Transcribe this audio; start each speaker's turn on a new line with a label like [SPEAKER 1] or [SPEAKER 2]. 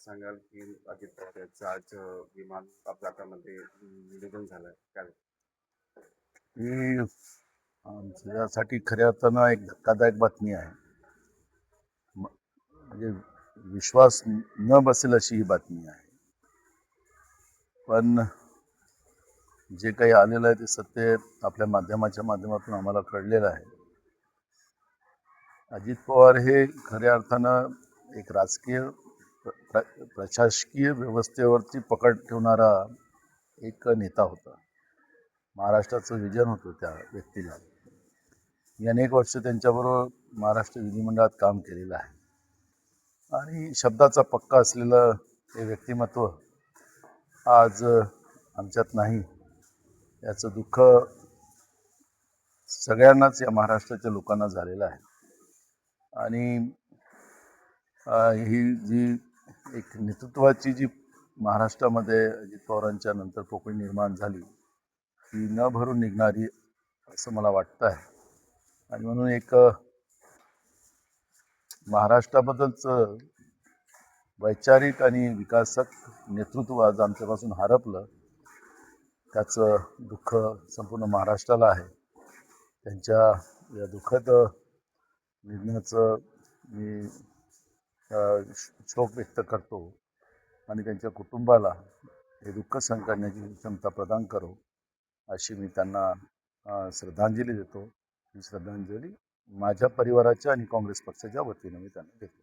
[SPEAKER 1] सांगाल की अजित पवार आज विमान अपघातामध्ये निधन झालंय. काय?
[SPEAKER 2] ही आमच्यासाठी खऱ्या अर्थानं एक धक्कादायक बातमी आहे. म्हणजे विश्वास न बसेल अशी ही बातमी आहे. पण जे काही आलेलं आहे ते सत्य आपल्या माध्यमाच्या माध्यमातून आम्हाला कळलेलं आहे. अजित पवार हे खऱ्या अर्थानं एक राजकीय प्र- प्रशासकीय व्यवस्थेवरती पकड ठेवणारा एक नेता होता. महाराष्ट्राचं विजन होतं त्या व्यक्तीला. मी अनेक वर्ष त्यांच्याबरोबर महाराष्ट्र विधिमंडळात काम केलेलं आहे. आणि शब्दाचा पक्का असलेलं हे व्यक्तिमत्व आज आमच्यात नाही. याचं दुःख सगळ्यांनाच या महाराष्ट्राच्या लोकांना झालेलं आहे. आणि ही जी एक नेतृत्वाची जी महाराष्ट्रामध्ये अजित पवारांच्या नंतर पोकळी निर्माण झाली ती न भरून निघणारी असं मला वाटतं आहे. आणि म्हणून एक महाराष्ट्राबद्दलचं वैचारिक आणि विकासक नेतृत्व आज आमच्यापासून हरपलं त्याचं दुःख संपूर्ण महाराष्ट्राला आहे. त्यांच्या या दुःखद निघण्याचं मी शोक व्यक्त करतो आणि त्यांच्या कुटुंबाला हे दुःख सहन करण्याची क्षमता प्रदान करो अशी मी त्यांना श्रद्धांजली देतो. ही श्रद्धांजली माझ्या परिवाराच्या आणि काँग्रेस पक्षाच्या वतीनं मी त्यांना देतो.